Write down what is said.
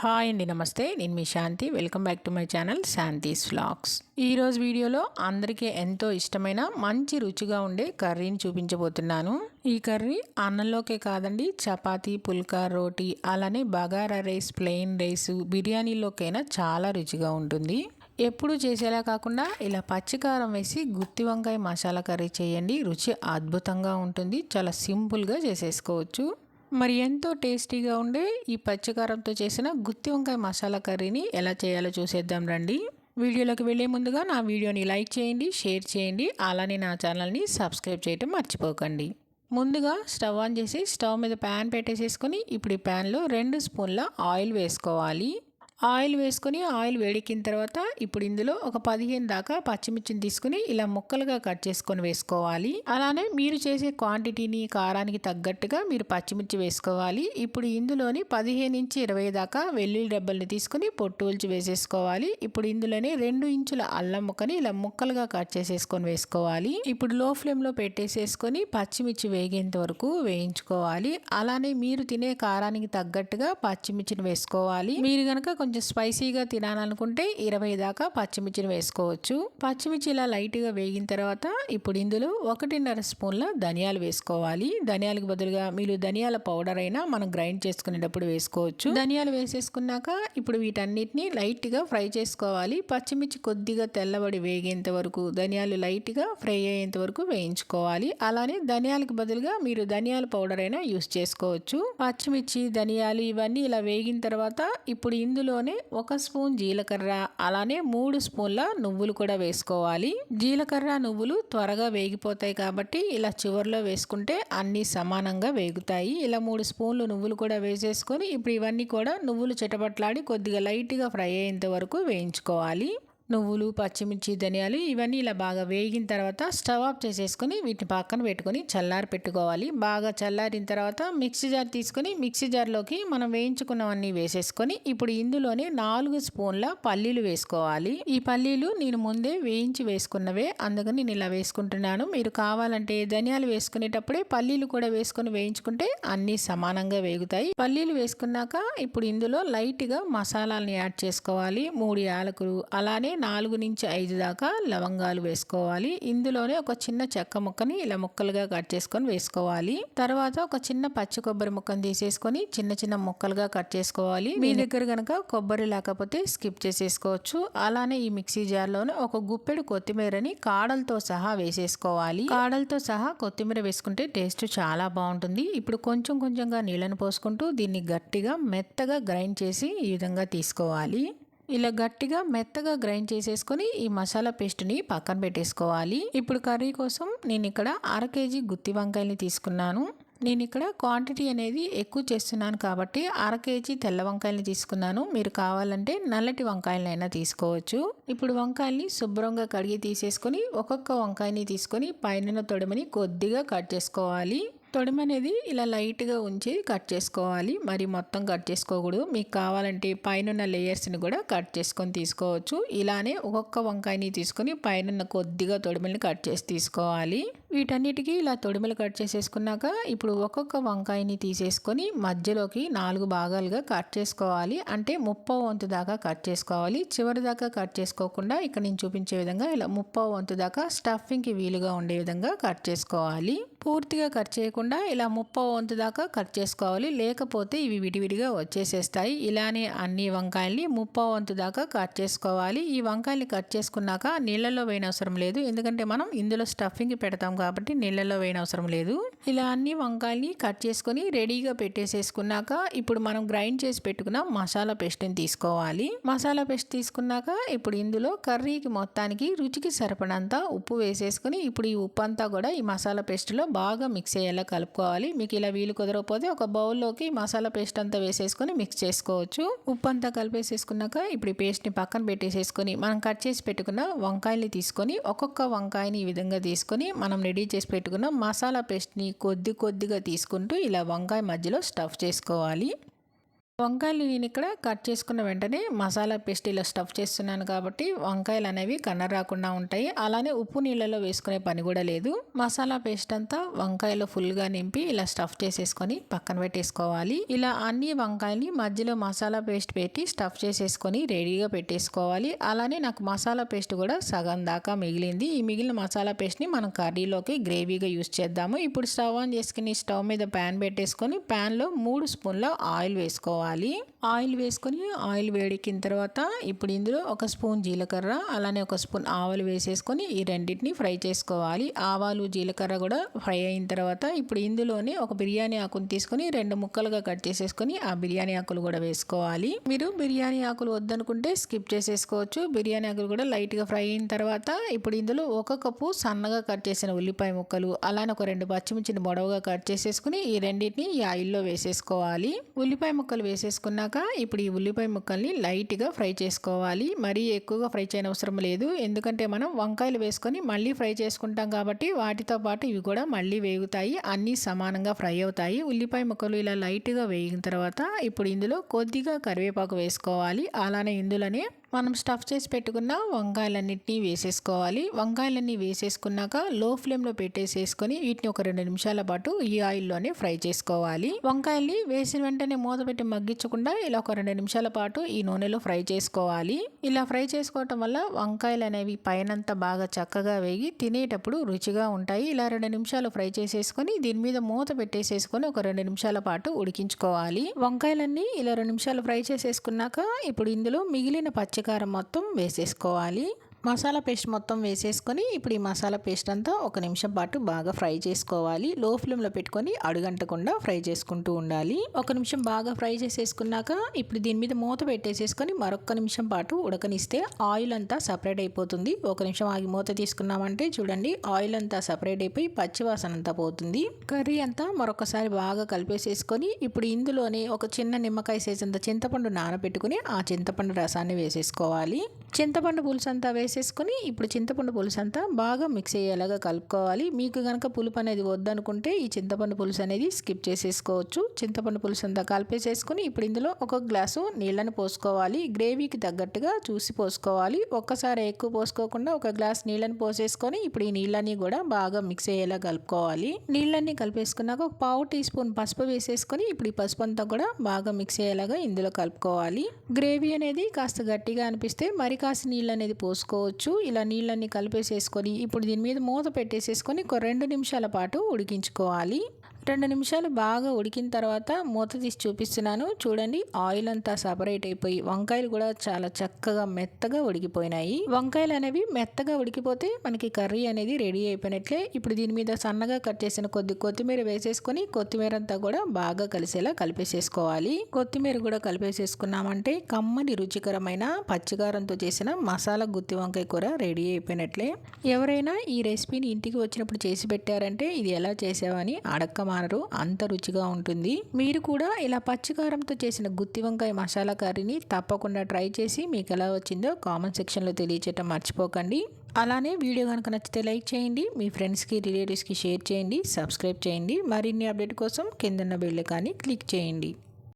Hi అండి నమస్తే. నేను మీ Shanthi. Welcome back to my channel Shanthi's vlogs. ఈరోజు వీడియోలో అందరికీ ఎంతో ఇష్టమైన మంచి రుచిగా ఉండే కర్రీని చూపించబోతున్నాను. ఈ కర్రీ అన్నంలోకే కాదండి చపాతీ పుల్కా రోటీ అలానే బగారా రైస్ ప్లెయిన్ రైస్ బిర్యానీలోకైనా చాలా రుచిగా ఉంటుంది. ఎప్పుడు చేసేలా కాకుండా ఇలా పచ్చికారం వేసి గుత్తి వంకాయ మసాలా కర్రీ చేయండి. రుచి అద్భుతంగా ఉంటుంది. చాలా సింపుల్గా చేసేసుకోవచ్చు. మరి ఎంతో టేస్టీగా ఉండే ఈ పచ్చికారంతో చేసిన గుత్తి వంకాయ మసాలా కర్రీని ఎలా చేయాలో చూసేద్దాం రండి. వీడియోలోకి వెళ్ళే ముందుగా నా వీడియోని లైక్ చేయండి షేర్ చేయండి అలానే నా ఛానల్ని సబ్స్క్రైబ్ చేయటం మర్చిపోకండి. ముందుగా స్టవ్ ఆన్ చేసి స్టవ్ మీద ప్యాన్ పెట్టేసేసుకొని ఇప్పుడు ఈ ప్యాన్లో రెండు స్పూన్ల ఆయిల్ వేసుకోవాలి. ఆయిల్ వేసుకొని ఆయిల్ వేడెక్కిన తర్వాత ఇప్పుడు ఇందులో ఒక పదిహేను దాకా పచ్చిమిర్చిని తీసుకుని ఇలా ముక్కలుగా కట్ చేసుకొని వేసుకోవాలి. అలానే మీరు చేసే క్వాంటిటీని కారానికి తగ్గట్టుగా మీరు పచ్చిమిర్చి వేసుకోవాలి. ఇప్పుడు ఇందులోని పదిహేను నుంచి ఇరవై దాకా వెల్లుల్లి డబ్బల్ని తీసుకుని పొట్టు వేసేసుకోవాలి. ఇప్పుడు ఇందులోనే రెండు ఇంచుల అల్లం ముక్కని ఇలా ముక్కలుగా కట్ చేసేసుకొని వేసుకోవాలి. ఇప్పుడు లో ఫ్లేమ్లో పెట్టేసేసుకొని పచ్చిమిర్చి వేగేంత వరకు వేయించుకోవాలి. అలానే మీరు తినే కారానికి తగ్గట్టుగా పచ్చిమిర్చిని వేసుకోవాలి. మీరు కనుక కొంచెం స్పైసీగా తినాలనుకుంటే ఇరవై దాకా పచ్చిమిర్చిని వేసుకోవచ్చు. పచ్చిమిర్చి ఇలా లైట్గా వేగిన తర్వాత ఇప్పుడు ఇందులో ఒకటిన్నర స్పూన్ల ధనియాలు వేసుకోవాలి. ధనియాలకు బదులుగా మీరు ధనియాల పౌడర్ అయినా మనం గ్రైండ్ చేసుకునేటప్పుడు వేసుకోవచ్చు. ధనియాలు వేసేసుకున్నాక ఇప్పుడు వీటన్నిటిని లైట్గా ఫ్రై చేసుకోవాలి. పచ్చిమిర్చి కొద్దిగా తెల్లబడి వేగేంత వరకు ధనియాలు లైట్గా ఫ్రై అయ్యేంత వరకు వేయించుకోవాలి. అలానే ధనియాలకు బదులుగా మీరు ధనియాల పౌడర్ అయినా యూస్ చేసుకోవచ్చు. పచ్చిమిర్చి ధనియాలు ఇవన్నీ ఇలా వేగిన తర్వాత ఇప్పుడు ఇందులో ఇందులోనే ఒక స్పూన్ జీలకర్ర అలానే మూడు స్పూన్ల నువ్వులు కూడా వేసుకోవాలి. జీలకర్ర నువ్వులు త్వరగా వేగిపోతాయి కాబట్టి ఇలా చివరిలో వేసుకుంటే అన్నీ సమానంగా వేగుతాయి. ఇలా మూడు స్పూన్లు నువ్వులు కూడా వేసేసుకొని ఇప్పుడు ఇవన్నీ కూడా నువ్వులు చిటపట్లాడి కొద్దిగా లైట్గా ఫ్రై అయ్యేంత వరకు వేయించుకోవాలి. నువ్వులు పచ్చిమిర్చి ధనియాలు ఇవన్నీ ఇలా బాగా వేగిన తర్వాత స్టవ్ ఆఫ్ చేసేసుకొని వీటిని పక్కన పెట్టుకొని చల్లారి పెట్టుకోవాలి. బాగా చల్లారిన తర్వాత మిక్సీ జార్ తీసుకొని మిక్సీ జార్లోకి మనం వేయించుకున్నవన్నీ వేసేసుకొని ఇప్పుడు ఇందులోనే నాలుగు స్పూన్ల పల్లీలు వేసుకోవాలి. ఈ పల్లీలు నేను ముందే వేయించి వేసుకున్నవే. అందుకని నేను ఇలా వేసుకుంటున్నాను. మీరు కావాలంటే ధనియాలు వేసుకునేటప్పుడే పల్లీలు కూడా వేసుకొని వేయించుకుంటే అన్నీ సమానంగా వేగుతాయి. పల్లీలు వేసుకున్నాక ఇప్పుడు ఇందులో లైట్గా మసాలాలని యాడ్ చేసుకోవాలి. మూడు యాలకులు అలానే నాలుగు నుంచి ఐదు దాకా లవంగాలు వేసుకోవాలి. ఇందులోనే ఒక చిన్న చెక్క ముక్కని ఇలా ముక్కలుగా కట్ చేసుకొని వేసుకోవాలి. తర్వాత ఒక చిన్న పచ్చి కొబ్బరి ముక్కను తీసేసుకొని చిన్న చిన్న ముక్కలుగా కట్ చేసుకోవాలి. మీ దగ్గర కనుక కొబ్బరి లేకపోతే స్కిప్ చేసేసుకోవచ్చు. అలానే ఈ మిక్సీ జార్లోనే ఒక గుప్పెడు కొత్తిమీరని కాడలతో సహా వేసేసుకోవాలి. కాడలతో సహా కొత్తిమీర వేసుకుంటే టేస్ట్ చాలా బాగుంటుంది. ఇప్పుడు కొంచెం కొంచెంగా నీళ్ళని పోసుకుంటూ దీన్ని గట్టిగా మెత్తగా గ్రైండ్ చేసి ఈ విధంగా తీసుకోవాలి. ఇలా గట్టిగా మెత్తగా గ్రైండ్ చేసేసుకొని ఈ మసాలా పేస్ట్ని పక్కన పెట్టేసుకోవాలి. ఇప్పుడు కర్రీ కోసం నేను ఇక్కడ అర కేజీ గుత్తి వంకాయని తీసుకున్నాను. నేను ఇక్కడ క్వాంటిటీ అనేది ఎక్కువ చేస్తున్నాను కాబట్టి అర కేజీ తెల్ల వంకాయలు తీసుకున్నాను. మీరు కావాలంటే నల్లటి వంకాయలనైనా తీసుకోవచ్చు. ఇప్పుడు వంకాయల్ని శుభ్రంగా కడిగి తీసేసుకొని ఒక్కొక్క వంకాయని తీసుకొని పైన తొడమని కొద్దిగా కట్ చేసుకోవాలి. తొడిమనేది ఇలా లైట్గా ఉంచి కట్ చేసుకోవాలి. మరి మొత్తం కట్ చేసుకోకూడదు. మీకు కావాలంటే పైన లేయర్స్ని కూడా కట్ చేసుకొని తీసుకోవచ్చు. ఇలానే ఒక్కొక్క వంకాయని తీసుకొని పైన కొద్దిగా తొడిమల్ని కట్ చేసి తీసుకోవాలి. వీటన్నిటికీ ఇలా తొడిమలు కట్ చేసేసుకున్నాక ఇప్పుడు ఒక్కొక్క వంకాయని తీసేసుకొని మధ్యలోకి నాలుగు భాగాలుగా కట్ చేసుకోవాలి. అంటే ముప్పో వంతు దాకా కట్ చేసుకోవాలి. చివరి దాకా కట్ చేసుకోకుండా ఇక్కడ నేను చూపించే విధంగా ఇలా ముప్పో వంతు దాకా స్టఫింగ్కి వీలుగా ఉండే విధంగా కట్ చేసుకోవాలి. పూర్తిగా కట్ చేయకుండా ఇలా ముప్పో వంతు దాకా కట్ చేసుకోవాలి. లేకపోతే ఇవి విడివిడిగా వచ్చేసేస్తాయి. ఇలానే అన్ని వంకాయల్ని ముప్పో వంతు దాకా కట్ చేసుకోవాలి. ఈ వంకాయల్ని కట్ చేసుకున్నాక నీళ్ళలో వేయనవసరం లేదు. ఎందుకంటే మనం ఇందులో స్టఫింగ్ పెడతాం కాబట్టి నీళ్ళలో వేయనవసరం లేదు. ఇలా అన్ని వంకాయల్ని కట్ చేసుకొని రెడీగా పెట్టేసేసుకున్నాక ఇప్పుడు మనం గ్రైండ్ చేసి పెట్టుకున్న మసాలా పేస్ట్ని తీసుకోవాలి. మసాలా పేస్ట్ తీసుకున్నాక ఇప్పుడు ఇందులో కర్రీకి మొత్తానికి రుచికి సరిపడంత ఉప్పు వేసేసుకొని ఇప్పుడు ఈ ఉప్పు అంతా కూడా ఈ మసాలా పేస్ట్లో బాగా మిక్స్ అయ్యేలా కలుపుకోవాలి. మీకు ఇలా వీలు కుదరకపోతే ఒక బౌల్లోకి మసాలా పేస్ట్ అంతా వేసేసుకొని మిక్స్ చేసుకోవచ్చు. ఉప్పు అంతా కలిపేసేసుకున్నాక ఇప్పుడు ఈ పేస్ట్ని పక్కన పెట్టేసేసుకొని మనం కట్ చేసి పెట్టుకున్న వంకాయని తీసుకొని ఒక్కొక్క వంకాయని ఈ విధంగా తీసుకొని మనం రెడీ చేసి పెట్టుకున్న మసాలా పేస్ట్ని కొద్ది కొద్దిగా తీసుకుంటూ ఇలా వంకాయ మధ్యలో స్టఫ్ చేసుకోవాలి. వంకాయలు నేను ఇక్కడ కట్ చేసుకున్న వెంటనే మసాలా పేస్ట్ ఇలా స్టఫ్ చేస్తున్నాను కాబట్టి వంకాయలు అనేవి కన్న రాకుండా ఉంటాయి. అలానే ఉప్పు నీళ్ళలో వేసుకునే పని కూడా లేదు. మసాలా పేస్ట్ అంతా వంకాయలో ఫుల్గా నింపి ఇలా స్టఫ్ చేసేసుకొని పక్కన పెట్టేసుకోవాలి. ఇలా అన్ని వంకాయని మధ్యలో మసాలా పేస్ట్ పెట్టి స్టఫ్ చేసేసుకొని రెడీగా పెట్టేసుకోవాలి. అలానే నాకు మసాలా పేస్ట్ కూడా సగం దాకా మిగిలింది. ఈ మిగిలిన మసాలా పేస్ట్ని మనం కర్రీలోకి గ్రేవీగా యూస్ చేద్దాము. ఇప్పుడు స్టవ్ ఆన్ చేసుకుని స్టవ్ మీద ప్యాన్ పెట్టేసుకొని ప్యాన్లో మూడు స్పూన్ల ఆయిల్ వేసుకోవాలి. ఆయిల్ వేసుకొని ఆయిల్ వేడెక్కిన తర్వాత ఇప్పుడు ఇందులో ఒక స్పూన్ జీలకర్ర అలానే ఒక స్పూన్ ఆవాలు వేసేసుకొని ఈ రెండింటిని ఫ్రై చేసుకోవాలి. ఆవాలు జీలకర్ర కూడా ఫ్రై అయిన తర్వాత ఇప్పుడు ఇందులోనే ఒక బిర్యానీ ఆకును తీసుకొని రెండు ముక్కలుగా కట్ చేసేసుకొని ఆ బిర్యానీ ఆకులు కూడా వేసుకోవాలి. మీరు బిర్యానీ ఆకులు వద్దనుకుంటే స్కిప్ చేసేసుకోవచ్చు. బిర్యానీ ఆకులు కూడా లైట్గా ఫ్రై అయిన తర్వాత ఇప్పుడు ఇందులో ఒక కప్పు సన్నగా కట్ చేసిన ఉల్లిపాయ ముక్కలు అలానే ఒక రెండు పచ్చిమిర్చిని పొడవుగా కట్ చేసేసుకుని ఈ రెండింటిని ఈ ఆయిల్లో వేసేసుకోవాలి. ఉల్లిపాయ ముక్కలు వేసేసుకున్నాక ఇప్పుడు ఈ ఉల్లిపాయ ముక్కల్ని లైట్గా ఫ్రై చేసుకోవాలి. మరీ ఎక్కువగా ఫ్రై చేయని అవసరం లేదు. ఎందుకంటే మనం వంకాయలు వేసుకొని మళ్ళీ ఫ్రై చేసుకుంటాం కాబట్టి వాటితో పాటు ఇవి కూడా మళ్ళీ వేగుతాయి. అన్నీ సమానంగా ఫ్రై అవుతాయి. ఉల్లిపాయ ముక్కలు ఇలా లైట్గా వేగిన తర్వాత ఇప్పుడు ఇందులో కొద్దిగా కరివేపాకు వేసుకోవాలి. అలానే ఇందులోనే మనం స్టఫ్ చేసి పెట్టుకున్న వంకాయలన్నింటినీ వేసేసుకోవాలి. వంకాయలన్నీ వేసేసుకున్నాక లో ఫ్లేమ్లో పెట్టేసేసుకొని వీటిని ఒక రెండు నిమిషాల పాటు ఈ ఆయిల్లోనే ఫ్రై చేసుకోవాలి. వంకాయల్ని వేసిన వెంటనే మూత పెట్టి మగ్గించకుండా ఇలా ఒక రెండు నిమిషాల పాటు ఈ నూనెలో ఫ్రై చేసుకోవాలి. ఇలా ఫ్రై చేసుకోవటం వల్ల వంకాయలు అనేవి పైనంతా బాగా చక్కగా వేగి తినేటప్పుడు రుచిగా ఉంటాయి. ఇలా రెండు నిమిషాలు ఫ్రై చేసేసుకొని దీని మీద మూత పెట్టేసేసుకొని ఒక రెండు నిమిషాల పాటు ఉడికించుకోవాలి. వంకాయలన్నీ ఇలా రెండు నిమిషాలు ఫ్రై చేసేసుకున్నాక ఇప్పుడు ఇందులో మిగిలిన పచ్చికారం మొత్తం వేసేసుకోవాలి. మసాలా పేస్ట్ మొత్తం వేసేసుకొని ఇప్పుడు ఈ మసాలా పేస్ట్ అంతా ఒక నిమిషం పాటు బాగా ఫ్రై చేసుకోవాలి. లో ఫ్లేమ్లో పెట్టుకొని అడుగంటకుండా ఫ్రై చేసుకుంటూ ఉండాలి. ఒక నిమిషం బాగా ఫ్రై చేసేసుకున్నాక ఇప్పుడు దీని మీద మూత పెట్టేసేసుకొని మరొక నిమిషం పాటు ఉడకనిస్తే ఆయిల్ అంతా సపరేట్ అయిపోతుంది. ఒక నిమిషం ఆగి మూత తీసుకున్నామంటే చూడండి ఆయిల్ అంతా సపరేట్ అయిపోయి పచ్చివాసన అంతా పోతుంది. కర్రీ అంతా మరొకసారి బాగా కలిపేసేసుకొని ఇప్పుడు ఇందులోనే ఒక చిన్న నిమ్మకాయ సైజ్ అంత చింతపండు నానబెట్టుకుని ఆ చింతపండు రసాన్ని వేసేసుకోవాలి. చింతపండు పులుసు అంతా వేసి వేసేసుకొని ఇప్పుడు చింతపండు పులుసు అంతా బాగా మిక్స్ అయ్యేలాగా కలుపుకోవాలి. మీకు కనుక పులుపు అనేది వద్దనుకుంటే ఈ చింతపండు పులుసు అనేది స్కిప్ చేసేసుకోవచ్చు. చింతపండు పులుసు అంతా కలిపేసేసుకొని ఇప్పుడు ఇందులో ఒక గ్లాసు నీళ్ళని పోసుకోవాలి. గ్రేవీకి తగ్గట్టుగా చూసి పోసుకోవాలి. ఒక్కసారి ఎక్కువ పోసుకోకుండా ఒక గ్లాస్ నీళ్ళని పోసేసుకొని ఇప్పుడు ఈ నీళ్ళని కూడా బాగా మిక్స్ అయ్యేలా కలుపుకోవాలి. నీళ్ళని కలిపేసుకున్నాక ఒక పావు టీ స్పూన్ పసుపు వేసేసుకొని ఇప్పుడు ఈ పసుపు అంతా కూడా బాగా మిక్స్ అయ్యేలాగా ఇందులో కలుపుకోవాలి. గ్రేవీ అనేది కాస్త గట్టిగా అనిపిస్తే మరి కాస్త నీళ్ళు అనేది పోసుకోవచ్చు. ఇలా నీళ్ళన్నీ కలిపేసేసుకొని ఇప్పుడు దీని మీద మూత పెట్టేసేసుకొని ఒక రెండు నిమిషాల పాటు ఉడికించుకోవాలి. రెండు నిమిషాలు బాగా ఉడికిన తర్వాత మూత తీసి చూపిస్తున్నాను. చూడండి ఆయిల్ అంతా సపరేట్ అయిపోయి వంకాయలు కూడా చాలా చక్కగా మెత్తగా ఉడికిపోయినాయి. వంకాయలు అనేవి మెత్తగా ఉడికిపోతే మనకి కర్రీ అనేది రెడీ అయిపోయినట్లే. ఇప్పుడు దీని మీద సన్నగా కట్ చేసిన కొద్ది కొత్తిమీర వేసేసుకొని కొత్తిమీర అంతా కూడా బాగా కలిసేలా కలిపేసేసుకోవాలి. కొత్తిమీర కూడా కలిపేసేసుకున్నామంటే కమ్మని రుచికరమైన పచ్చికారంతో చేసిన మసాలా గుత్తి వంకాయ కూర రెడీ అయిపోయినట్లే. ఎవరైనా ఈ రెసిపీని ఇంటికి వచ్చినప్పుడు చేసి పెట్టారంటే ఇది ఎలా చేసావని అడక్క మారరు అంత రుచిగా ఉంటుంది. మీరు కూడా ఇలా పచ్చికారంతో చేసిన గుత్తి వంకాయ మసాలా కర్రీని తప్పకుండా ట్రై చేసి మీకు ఎలా వచ్చిందో కామెంట్ సెక్షన్లో తెలియచేయటం మర్చిపోకండి. అలానే వీడియో కనుక నచ్చితే లైక్ చేయండి మీ ఫ్రెండ్స్కి రిలేటివ్స్కి షేర్ చేయండి సబ్స్క్రైబ్ చేయండి. మరిన్ని అప్డేట్ కోసం కిందన్న బెల్ కానీ క్లిక్ చేయండి.